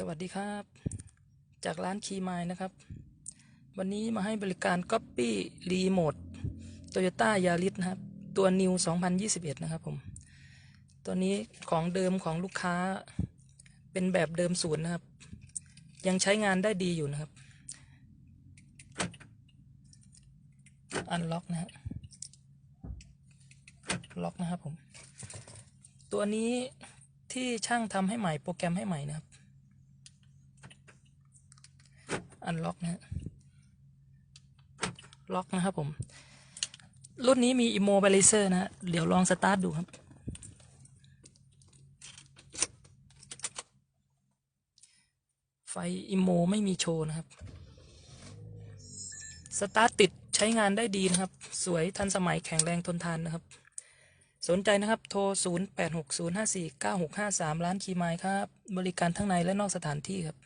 สวัสดีครับ จากร้านคีมายนะครับ วันนี้มาให้บริการ Copy Remote Toyota Yaris นะครับ ตัว New 2021 นะครับผม ตัวนี้ของเดิมของลูกค้าเป็นแบบเดิมศูนย์นะครับ ยังใช้งานได้ดีอยู่นะครับ อันล็อกนะฮะล็อกนะครับผม ตัวนี้ที่ช่างทำให้ใหม่โปรแกรมให้ใหม่นะครับ อันล็อกนะฮะล็อกนะครับผม รุ่นนี้มี Immobilizer นะฮะเดี๋ยวลองสตาร์ทดูครับ ไฟอิโมไม่มีโชว์นะครับ สตาร์ทติดใช้งานได้ดีนะครับ สวยทันสมัยแข็งแรงทนทานนะครับ สนใจนะครับ โทร 0860549653 ร้านคีไมล์ครับ บริการทั้งในและนอกสถานที่ครับ